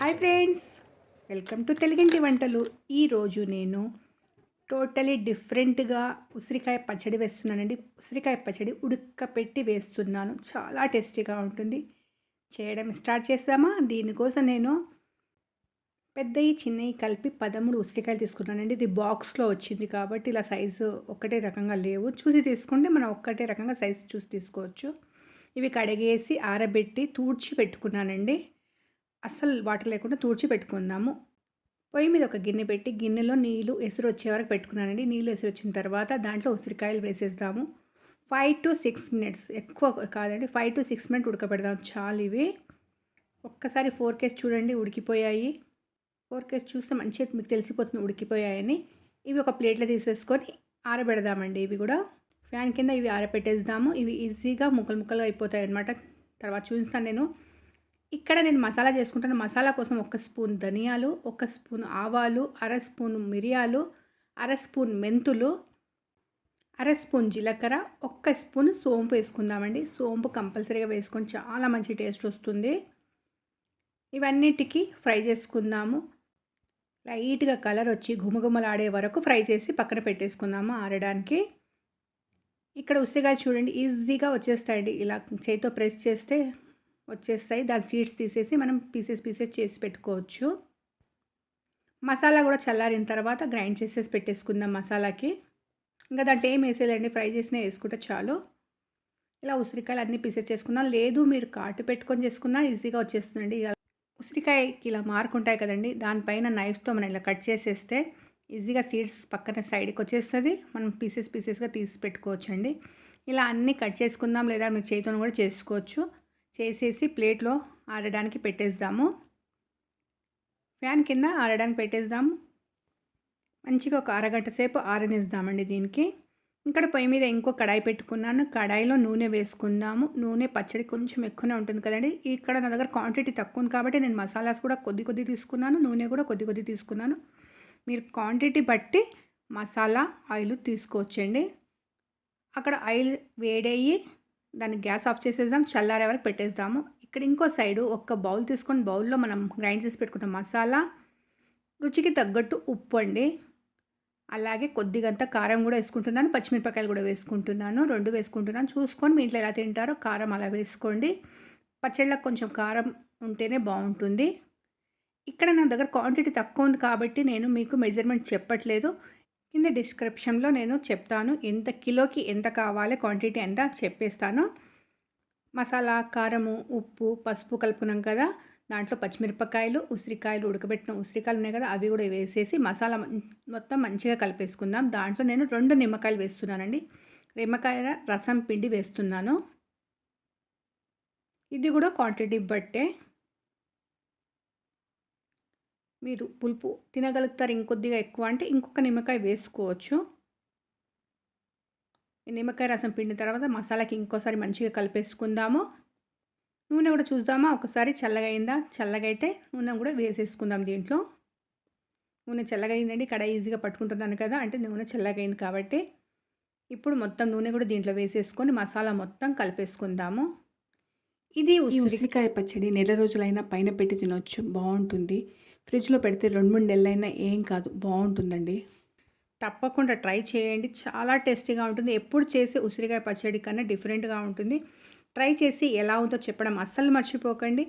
Hi friends welcome to తెలుగింటి వంటలు. ఈరోజు నేను టోటలీ డిఫరెంట్గా ఉసిరికాయ పచ్చడి వేస్తున్నానండి. ఉసిరికాయ పచ్చడి ఉడకపెట్టి వేస్తున్నాను. చాలా టేస్టీగా ఉంటుంది. చేయడం స్టార్ట్ చేస్తామా? దీనికోసం నేను పెద్దవి చిన్నవి కలిపి పదమూడు ఉసిరికాయలు తీసుకున్నానండి. ఇది బాక్స్లో వచ్చింది కాబట్టి ఇలా సైజు ఒకటే రకంగా లేవు. చూసి తీసుకుంటే మనం ఒక్కటే రకంగా సైజు చూసి తీసుకోవచ్చు. ఇవి కడిగేసి ఆరబెట్టి తూడ్చి పెట్టుకున్నానండి. అస్సలు వాటర్ లేకుండా తుడిచి పెట్టుకుందాము. పొయ్యి మీద ఒక గిన్నె పెట్టి గిన్నెలో నీళ్ళు ఎసురు వచ్చే వరకు పెట్టుకున్నానండి. నీళ్ళు ఎసురు వచ్చిన తర్వాత దాంట్లో ఉసిరికాయలు వేసేద్దాము. ఫైవ్ టు సిక్స్ మినిట్స్ ఎక్కువ కాదండి ఫైవ్ టు సిక్స్ మినిట్ ఉడకబెడదాం. చాలు ఇవి. ఒక్కసారి ఫోర్ కేస్ చూడండి ఉడికిపోయాయి. ఫోర్ కేస్ చూస్తే మంచిగా మీకు తెలిసిపోతుంది ఉడికిపోయాయని. ఇవి ఒక ప్లేట్లో తీసేసుకొని ఆరబెడదామండి ఇవి కూడా. ఫ్యాన్ కింద ఇవి ఆరబెట్టేద్దాము ఇవి ఈజీగా ముక్కలు ముక్కలు అయిపోతాయి అనమాట తర్వాత చూస్తాను నేను. ఇక్కడ నేను మసాలా చేసుకుంటాను. మసాలా కోసం ఒక స్పూన్ ధనియాలు ఒక స్పూన్ ఆవాలు అర స్పూన్ మిరియాలు అర స్పూన్ మెంతులు అర స్పూన్ జీలకర్ర ఒక్క స్పూన్ సోంపు వేసుకుందామండి. సోంపు కంపల్సరీగా వేసుకొని చాలా మంచి టేస్ట్ వస్తుంది. ఇవన్నిటికీ ఫ్రై చేసుకుందాము. లైట్గా కలర్ వచ్చి ఘుమఘుమలాడే వరకు ఫ్రై చేసి పక్కన పెట్టేసుకుందాము ఆరడానికి. ఇక్కడ ఉసిరిగాయలు చూడండి ఈజీగా వచ్చేస్తాయండి. ఇలా చేతితో ప్రెస్ చేస్తే వచ్చేస్తాయి. దాని సీడ్స్ తీసేసి మనం పీసెస్ పీసెస్ చేసి పెట్టుకోవచ్చు. మసాలా కూడా చల్లారిన తర్వాత గ్రైండ్ చేసేసి పెట్టేసుకుందాం మసాలాకి. ఇంకా దాంట్లో ఏం వేసేదండి ఫ్రై చేసినా వేసుకుంటే చాలు. ఇలా ఉసిరికాయలు అన్నీ పీసెస్ చేసుకుందాం. లేదు మీరు కాటు పెట్టుకొని చేసుకున్నా ఈజీగా వచ్చేస్తుందండి. ఉసిరికాయకి ఇలా మార్కుంటాయి కదండి. దానిపైన నైఫ్తో మనం ఇలా కట్ చేసేస్తే ఈజీగా సీడ్స్ పక్కన సైడ్కి వచ్చేస్తుంది. మనం పీసెస్ పీసెస్గా తీసి పెట్టుకోవచ్చండి. ఇలా అన్నీ కట్ చేసుకుందాం లేదా మీరు చేతితో కూడా చేసుకోవచ్చు. చేసేసి ప్లేట్లో ఆరడానికి పెట్టేద్దాము. ఫ్యాన్ కింద ఆరడానికి పెట్టేద్దాము. మంచిగా ఒక అరగంట సేపు ఆరనిద్దామండి దీనికి. ఇక్కడ పొయ్యి మీద ఇంకో కడాయి పెట్టుకున్నాను. కడాయిలో నూనె వేసుకుందాము. నూనె పచ్చడి కొంచెం ఎక్కువనే ఉంటుంది కదండి. ఇక్కడ నా దగ్గర క్వాంటిటీ తక్కువ ఉంది కాబట్టి నేను మసాలాస్ కూడా కొద్ది కొద్ది తీసుకున్నాను. నూనె కూడా కొద్ది కొద్ది తీసుకున్నాను. మీరు క్వాంటిటీ బట్టి మసాలా ఆయిల్ తీసుకోవచ్చండి. అక్కడ ఆయిల్ వేడయ్యి దాన్ని గ్యాస్ ఆఫ్ చేసేద్దాం చల్లారే వరకు పెట్టేద్దాము. ఇక్కడ ఇంకో సైడు ఒక బౌల్ తీసుకొని బౌల్లో మనం గ్రైండ్ చేసి పెట్టుకున్న మసాలా రుచికి తగ్గట్టు ఉప్పు అండి. అలాగే కొద్దిగంత కారం కూడా వేసుకుంటున్నాను పచ్చిమిరపకాయలు కూడా వేసుకుంటున్నాను రెండు వేసుకుంటున్నాను. చూసుకొని మీ ఇంట్లో ఎలా తింటారో కారం అలా వేసుకోండి. పచ్చళ్ళకు కొంచెం కారం ఉంటేనే బాగుంటుంది. ఇక్కడ నా దగ్గర క్వాంటిటీ తక్కువ ఉంది కాబట్టి నేను మీకు మెజర్మెంట్ చెప్పట్లేదు. కింద డిస్క్రిప్షన్లో నేను చెప్తాను ఎంత కిలోకి ఎంత కావాలి క్వాంటిటీ ఎంత చెప్పేస్తాను. మసాలా కారము ఉప్పు పసుపు కలుపుకున్నాం కదా దాంట్లో పచ్చిమిరపకాయలు ఉసిరికాయలు ఉడకబెట్టిన ఉసిరికాయలు ఉన్నాయి కదా అవి కూడా వేసేసి మసాలా మొత్తం మంచిగా కలిపేసుకుందాం. దాంట్లో నేను రెండు నిమ్మకాయలు వేస్తున్నానండి. నిమ్మకాయ రసం పిండి వేస్తున్నాను. ఇది కూడా క్వాంటిటీ బట్టే. మీరు పులుపు తినగలుగుతారు ఇంకొద్దిగా ఎక్కువ అంటే ఇంకొక నిమ్మకాయ వేసుకోవచ్చు. ఈ నిమ్మకాయ రసం పిండిన తర్వాత మసాలాకి ఇంకోసారి మంచిగా కలిపేసుకుందాము. నూనె కూడా చూద్దామా? ఒకసారి చల్లగా అయిందా? చల్లగా అయితే నూనె కూడా వేసేసుకుందాం దీంట్లో. నూనె చల్లగా అయిందండి కడ ఈజీగా పట్టుకుంటున్నాను కదా అంటే నూనె చల్లగా అయింది కాబట్టి. ఇప్పుడు మొత్తం నూనె కూడా దీంట్లో వేసేసుకొని మసాలా మొత్తం కలిపేసుకుందాము. ఇది ఉసిరికాయ పచ్చడి నెల రోజులైనా పైన పెట్టి తినొచ్చు బాగుంటుంది. ఫ్రిడ్జ్లో పెడితే రెండు మూడు నెలలైనా ఏం కాదు. బాగుంటుందండి. తప్పకుండా ట్రై చేయండి. చాలా టేస్టీగా ఉంటుంది. ఎప్పుడు చేసే ఉసిరికాయ పచ్చడి కన్నా డిఫరెంట్గా ఉంటుంది. ట్రై చేసి ఎలా ఉందో చెప్పడం అస్సలు మర్చిపోకండి.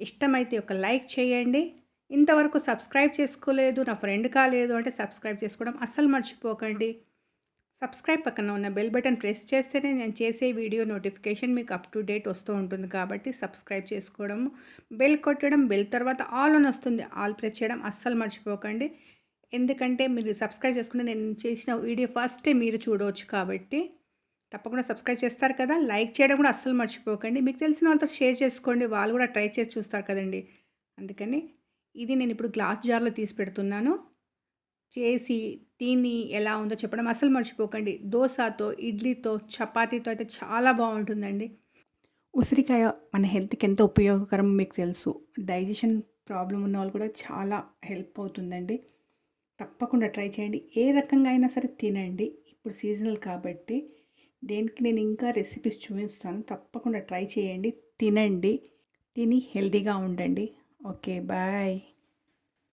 ఇష్టమైతే ఒక లైక్ చేయండి. ఇంతవరకు సబ్స్క్రైబ్ చేసుకోలేదు నా ఫ్రెండ్ కాలేదు అంటే సబ్స్క్రైబ్ చేసుకోవడం అస్సలు మర్చిపోకండి. సబ్స్క్రైబ్ పక్కన ఉన్న బెల్ బటన్ ప్రెస్ చేస్తేనే నేను చేసే వీడియో నోటిఫికేషన్ మీకు అప్ టు డేట్ వస్తూ ఉంటుంది కాబట్టి సబ్స్క్రైబ్ చేసుకోవడం బెల్ కొట్టడం బెల్ తర్వాత ఆల్ అని వస్తుంది. ఆల్ ప్రెస్ చేయడం అస్సలు మర్చిపోకండి. ఎందుకంటే మీరు సబ్స్క్రైబ్ చేసుకుంటే నేను చేసిన వీడియో ఫస్టే మీరు చూడవచ్చు కాబట్టి తప్పకుండా సబ్స్క్రైబ్ చేస్తారు కదా. లైక్ చేయడం కూడా అస్సలు మర్చిపోకండి. మీకు తెలిసిన వాళ్ళతో షేర్ చేసుకోండి. వాళ్ళు కూడా ట్రై చేసి చూస్తారు కదండి. అందుకని ఇది నేను ఇప్పుడు గ్లాస్ జార్లో తీసి పెడుతున్నాను. చేసి తిని ఎలా ఉందో చెప్పడం అసలు మర్చిపోకండి. దోశతో ఇడ్లీతో చపాతీతో అయితే చాలా బాగుంటుందండి. ఉసిరికాయ మన హెల్త్కి ఎంత ఉపయోగకరం మీకు తెలుసు. డైజెషన్ ప్రాబ్లం ఉన్న వాళ్ళు కూడా చాలా హెల్ప్ అవుతుందండి. తప్పకుండా ట్రై చేయండి. ఏ రకంగా అయినా సరే తినండి. ఇప్పుడు సీజనల్ కాబట్టి దేనికి నేను ఇంకా రెసిపీస్ చూపిస్తాను. తప్పకుండా ట్రై చేయండి. తినండి. తిని హెల్తీగా ఉండండి. Okay bye.